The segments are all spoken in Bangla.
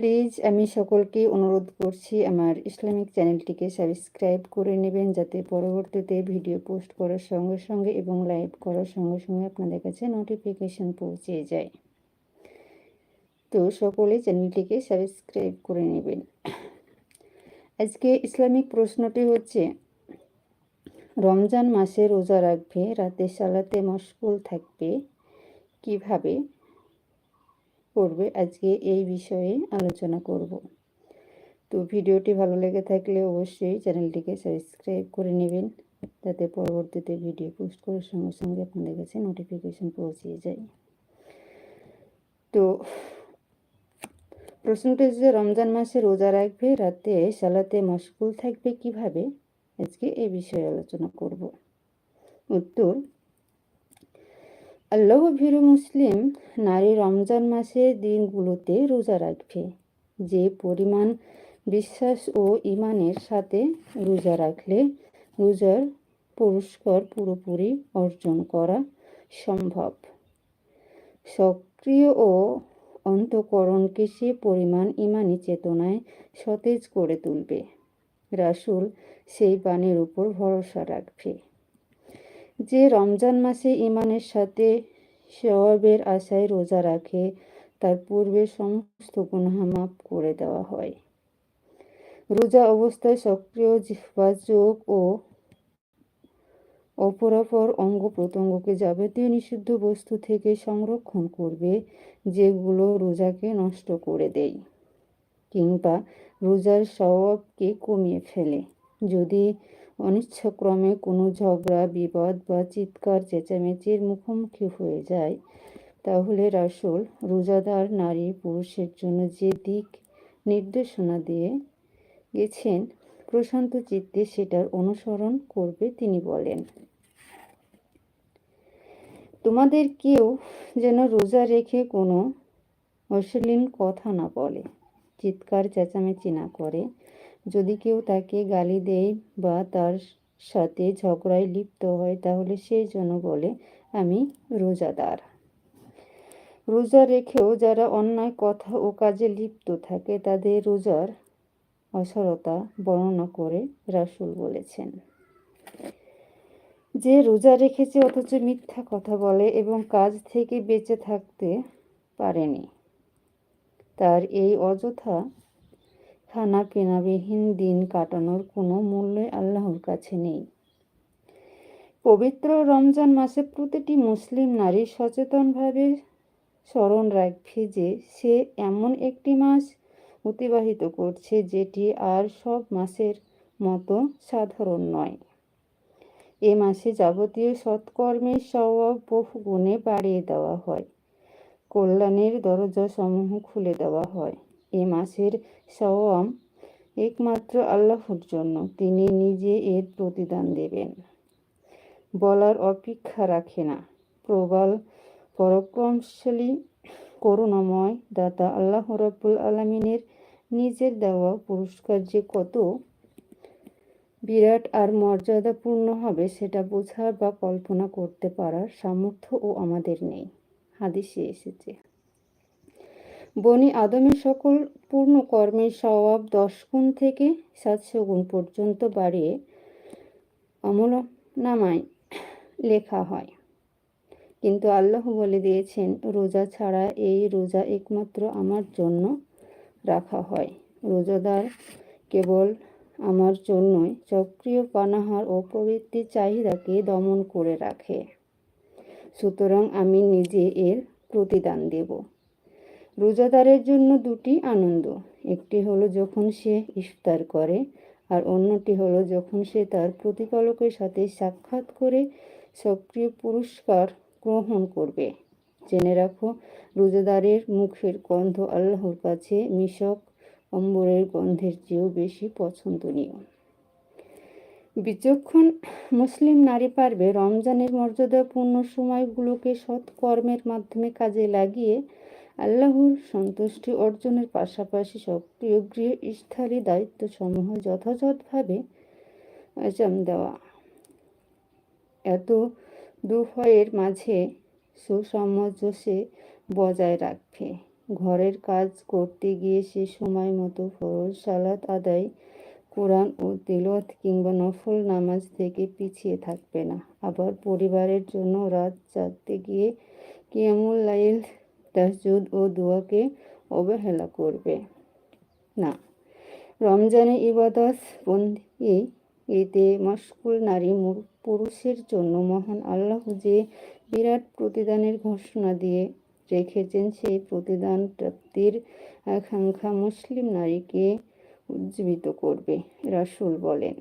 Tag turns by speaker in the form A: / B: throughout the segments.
A: প্লিজ আমি সকলকে অনুরোধ করছি আমার ইসলামিক চ্যানেলটিকে সাবস্ক্রাইব করে নেবেন যাতে পরবর্তীতে ভিডিও পোস্ট করার সঙ্গে সঙ্গে এবং লাইভ করার সঙ্গে সঙ্গে আপনাদের কাছে নোটিফিকেশন পৌঁছে যায়। তো সকলে চ্যানেলটিকে সাবস্ক্রাইব করে নেবেন। আজকে ইসলামিক প্রশ্নটি হচ্ছে, রমজান মাসে রোজা রাখবে, রাতে সালাতে মশগুল থাকবে, কীভাবে? করবে, আজকে এই বিষয়ে আলোচনা করব। তো ভিডিওটি ভালো লেগে থাকলে অবশ্যই চ্যানেলটিকে সাবস্ক্রাইব করে নেবেন, যাতে পরবর্তীতে ভিডিও পোস্ট করার সঙ্গে সঙ্গে আপনাদের কাছে নোটিফিকেশন পৌঁছে যায়। তো প্রশ্নটি যে রমজান মাসে রোজা রাখবে, রাতে সালাতে মশগুল থাকবে কীভাবে? আজকে এই বিষয়ে আলোচনা করব। উত্তর আল্লাহ ভীরু মুসলিম নারী রমজান মাসের দিনগুলোতে রোজা রাখবে। যে পরিমাণ বিশ্বাস ও ইমানের সাথে রোজা রাখলে রোজার পুরস্কার পুরোপুরি অর্জন করা সম্ভব। সক্রিয় ও অন্তকরণকে সে পরিমাণ ইমানি চেতনায় সতেজ করে তুলবে। রাসুল সেই বাণীর উপর ভরসা রাখবে। যে রমজান মাসে ইমানের সাথে সওয়াবের আশায় রোজা রাখে, তার পূর্বে সমস্ত গুনাহ মাফ করে দেওয়া হয়। রোজা অবস্থায় সক্রিয় জিহ্বা চোখ ও অপরাপর অঙ্গ প্রত্যঙ্গকে যাবতীয় নিষিদ্ধ বস্তু থেকে সংরক্ষণ করবে, যেগুলো রোজাকে নষ্ট করে দেয়, কিংবা রোজার স্বভাবকে কমিয়ে ফেলে। যদি অনিচ্ছাক্রমে কোনো ঝগড়া, বিবাদ বা চিৎকার, চেঁচামেচির মুখোমুখি হয়ে যায়, তাহলে রাসুল রোজাদার নারী পুরুষের জন্য যে দিক নির্দেশনা দিয়ে গেছেন, প্রশান্ত চিত্তে সেটার অনুসরণ করবে তিনি বলেন। তোমাদের কেউ যেন রোজা রেখে কোনো অশ্লীল কথা না বলে, চিৎকার, চেঁচামেচি না করে যদি কেউ তাকে গালি দেয় বা তার সাথে ঝগড়ায় লিপ্ত হয়, তাহলে সে যেন বলে, আমি রোজাদার। রোজা রেখেও যারা অন্যায় কথা ও কাজে লিপ্ত থাকে, তাদের রোজার অসরতা বর্ণনা করে রাসুল বলেছেন। যে রোজা রেখেছে, অথচ মিথ্যা কথা বলে এবং কাজ থেকে বেঁচে থাকতে পারেনি, তার এই অযথা খানা কেনাবিহীন দিন কাটানোর কোনো মূল্যই আল্লাহর কাছে নেই। পবিত্র রমজান মাসে প্রতিটি মুসলিম নারী সচেতনভাবে স্মরণ রাখবে যে সে এমন একটি মাস অতিবাহিত করছে যেটি আর সব মাসের মতো সাধারণ নয়। এ মাসে যাবতীয় সৎকর্মের স্বভাব বহু গুণে বাড়িয়ে দেওয়া হয়। কল্যাণের দরজা সমূহ খুলে দেওয়া হয়। এ মাসের সওয়াম একমাত্র আল্লাহর জন্য। তিনি নিজে এর প্রতিদান দেবেন। বলার অপেক্ষা রাখে না। প্রবল, পরাক্রমশালী, করুণাময় দাতা আল্লাহ রব্বুল আলমিনের নিজের দেওয়া পুরস্কার যে কত বিরাট আর মর্যাদাপূর্ণ হবে সেটা বোঝা বা কল্পনা করতে পারার সামর্থ্য ও আমাদের নেই। হাদিসে এসেছে। বনি আদমের সকল পূর্ণ কর্মের স্বভাব দশ গুণ থেকে সাতশো গুণ পর্যন্ত বাড়িয়ে অমল নামায় লেখা হয়। কিন্তু আল্লাহ বলে দিয়েছেন, রোজা ছাড়া এই রোজা একমাত্র আমার জন্য রাখা হয়। রোজাদার কেবল আমার জন্যই চক্রীয় পানাহার ও প্রবৃত্তির চাহিদাকে দমন করে রাখে। সুতরাং আমি নিজে এর প্রতিদান দেব। রোজাদারের জন্য দুটি আনন্দ। একটি হলো যখন সে ইফতার করে, আর অন্যটি হলো যখন সে তার প্রতিপালকের সাথে সাক্ষাৎ করে সক্রিয় পুরস্কার গ্রহণ করবে। জেনে রাখো, রোজাদারের মুখের গন্ধ আল্লাহর কাছে মিশক অম্বরের গন্ধের চেয়েও বেশি পছন্দনীয়। বিচক্ষণ মুসলিম নারী পারবে রমজানের মর্যাদাপূর্ণ সময়গুলোকে সৎকর্মের মাধ্যমে কাজে লাগিয়ে আল্লাহর সন্তুষ্টি অর্জনের পাশাপাশি সক্রিয় গৃহ স্থায়ী দায়িত্বসমূহ যথাযথভাবে আঞ্জাম দেওয়া। এত দুভয়ের মাঝে সুসামঞ্জস্যে বজায় রাখবে ঘরের কাজ করতে গিয়ে সে সময় মতো ফরজ সালাত আদায়, কোরআন ও তিলত কিংবা নফল নামাজ থেকে পিছিয়ে থাকবে না। আবার পরিবারের জন্য রাত জাগতে গিয়ে কিয়ামুল লাইল তাসজুদ ও দোয়াকে অবহেলা করবে। না। রমজানে ইবাদত বন্দি এতে মশকুল নারী পুরুষের জন্য মহান আল্লাহ যে বিরাট প্রতিদানের ঘোষণা দিয়ে রেখেছেন, সেই প্রতিদান প্রাপ্তির আকাঙ্ক্ষা মুসলিম নারীকে উজ্জীবিত করবে, রাসুল বলেন।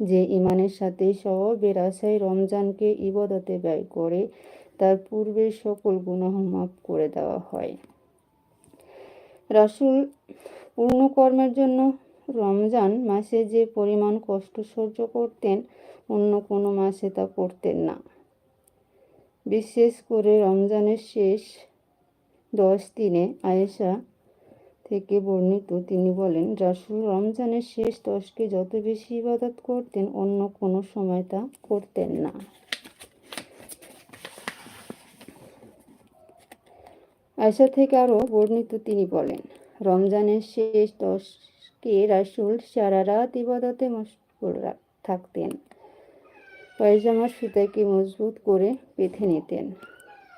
A: যে ইমানের সাথে সবের আশায় রমজানকে ইবাদতে ব্যয় করে তার পূর্বের সকল গুনাহ মাফ করে দেওয়া হয়। রাসুল পূর্ণ কর্মের জন্য রমজান মাসে যে পরিমাণ কষ্ট সহ্য করতেন, অন্য কোনো মাসে তা করতেন না। বিশেষ করে রমজানের শেষ দশ দিনে আয়েশা থেকে বর্ণিত তিনি বলেন, রাসুল রমজানের শেষ দশকে যত বেশি ইবাদত করতেন, অন্য কোনো সময় তা করতেন না। আয়সা থেকে আরও বর্ণিত তিনি বলেন, রমজানের শেষ দশকে রাসুল সারা রাত ইবাদতে মশগুল থাকতেন। পায়জামার সুতাকে মজবুত করে বেঁধে নিতেন।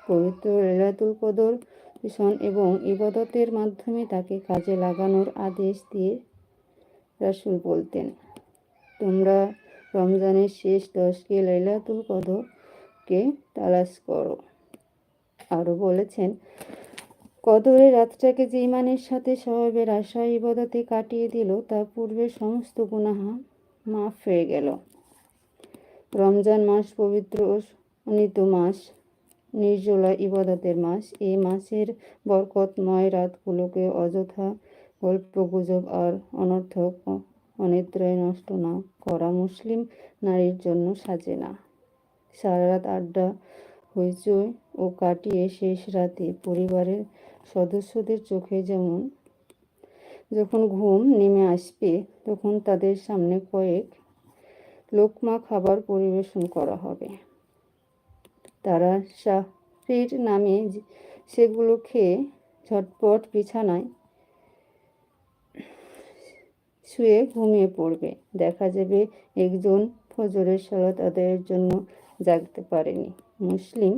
A: পবিত্র রেলাতুল কদর ভীষণ এবং ইবাদতের মাধ্যমে তাকে কাজে লাগানোর আদেশ দিয়ে রাসুল বলতেন, তোমরা রমজানের শেষ দশকে লাইলাতুল কদরকে তালাশ করো। আরও বলেছেন কদরের রাতটাকে যে ইমানের সাথে স্বভাবের আশা ইবাদতে কাটিয়ে দিল, তা পূর্বের সমস্ত গুনাহা মাফ হয়ে গেল। রমজান মাস পবিত্র ও অনিত মাস, নির্জলা ইবাদতের মাস। এই মাসের বরকতময় রাতগুলোকে অযথা গল্প গুজব আর অনর্থক অনিদ্রায় নষ্ট না করা মুসলিম নারীর জন্য সাজে না। সারা রাত আড্ডা হইচই ও কাটিয়ে শেষ রাতে পরিবারের সদস্যদের চোখে যেমন যখন ঘুম নেমে আসবে, তখন তাদের সামনে কয়েক লোকমা খাবার পরিবেশন করা হবে। তারা শাহরির নামে সেগুলো খেয়ে ঝটপট বিছানায় শুয়ে ঘুমিয়ে পড়বে। দেখা যাবে একজন ফজরের সালাত আদায়ের জন্য জাগতে পারেনি। মুসলিম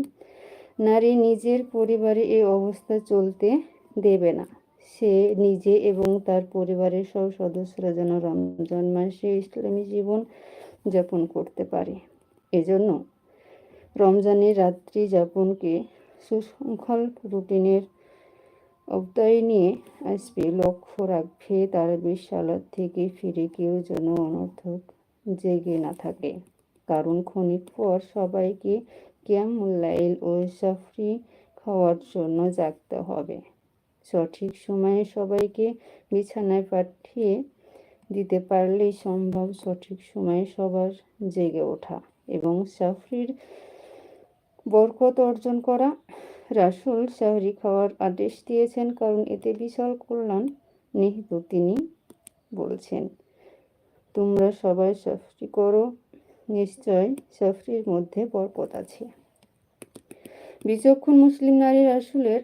A: নারী নিজের পরিবারে এই অবস্থা চলতে দেবে না। সে নিজে এবং তার পরিবারের সব সদস্যরা যেন রমজান মাসে ইসলামী জীবন যাপন করতে পারে। এজন্য রমজানের রাত্রি যাপনকে সুশৃঙ্খল রুটিনের অবদায় নিয়ে আসবে। লক্ষ্য রাখবে, তার বিশালত থেকে ফিরে কেউ যেন অনর্থক জেগে না থাকে। কারণ ক্ষণিক পর সবাইকে কিয়ামুল্লাইল ও সাফরি খাওয়ার জন্য জাগতে হবে। সঠিক সময়ে সবাইকে বিছানায় পাঠিয়ে দিতে পারলেই সম্ভব। সঠিক সময়ে সবার জেগে ওঠা এবং সাফরির বরকত অর্জন করা। রাসুল শাহরি খাওয়ার আদেশ দিয়েছেন, কারণ এতে বিশাল কল্যাণ নিহিত তিনি বলছেন। তোমরা সবাই সাফরি করো, নিশ্চয় সাফরির মধ্যে বরকত আছে। বিচক্ষণ মুসলিম নারী রাসুলের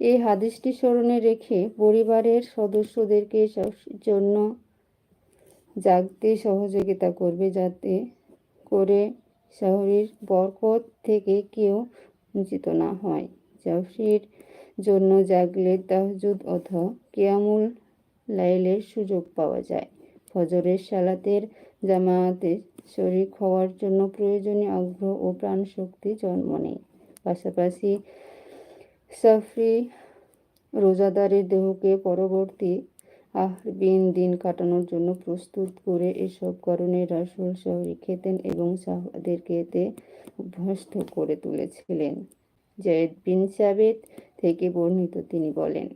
A: এই হাদিসটি স্মরণে রেখে পরিবারের সদস্যদেরকে জন্য জাগতে সহযোগিতা করবে, যাতে করে শহরের বরকত থেকে কেউ বঞ্চিত না হয়। জাফরির জন্য জাগলে তাহজুদ অথবা কেয়ামুল লাইলের সুযোগ পাওয়া যায়। ফজরের সালাতের জামায়াতে শরিক হওয়ার জন্য প্রয়োজনীয় আগ্রহ ও প্রাণশক্তি জন্ম নেয়। পাশাপাশি সাফরি রোজাদারের দেহকে পরবর্তী আহবিন দিন কাটানোর জন্য প্রস্তুত করে এসব কারণে রাসুল শহরি খেতেন এবং সাহাবাদেরকে এতে অভ্যস্ত করে তুলেছিলেন। জয়েদ বিন সাবেদ থেকে বর্ণিত তিনি বলেন,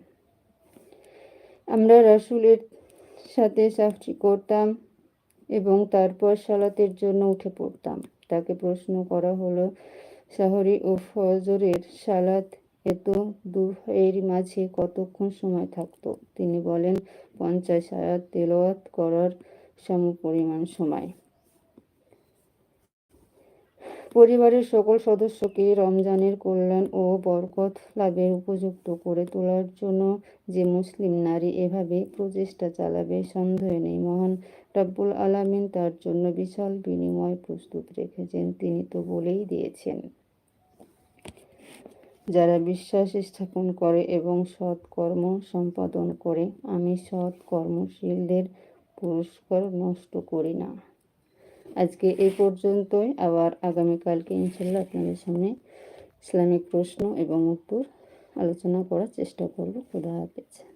A: আমরা রাসুলের সাথে সাফরি করতাম এবং তারপর সালাতের জন্য উঠে পড়তাম। তাকে প্রশ্ন করা হলো, শাহরি ও ফজরের সালাত এত দুহের মাঝে কতক্ষণ সময় থাকত? তিনি বলেন, পঞ্চাশ আয়াত তেলাওয়াত করার সম, পরিমাণ সময়। পরিবারের সকল সদস্যকে রমজানের কল্যাণ ও বরকত লাভের উপযুক্ত করে তোলার জন্য যে মুসলিম নারী এভাবে প্রচেষ্টা চালাবে সন্দেহ নেই। মহান রাব্বুল আলামিন তার জন্য বিশাল বিনিময় প্রস্তুত রেখেছেন, তিনি তো বলেই দিয়েছেন। যারা বিশ্বাস স্থাপন করে এবং সৎ কর্ম সম্পাদন করে, আমি সৎ কর্মশীলদের পুরস্কার নষ্ট করি না। আজকে এই পর্যন্তই। আবার আগামীকালকে ইনশাল্লাহ আপনাদের সামনে ইসলামিক প্রশ্ন এবং উত্তর আলোচনা করার চেষ্টা করব। খুদা হাফেজ।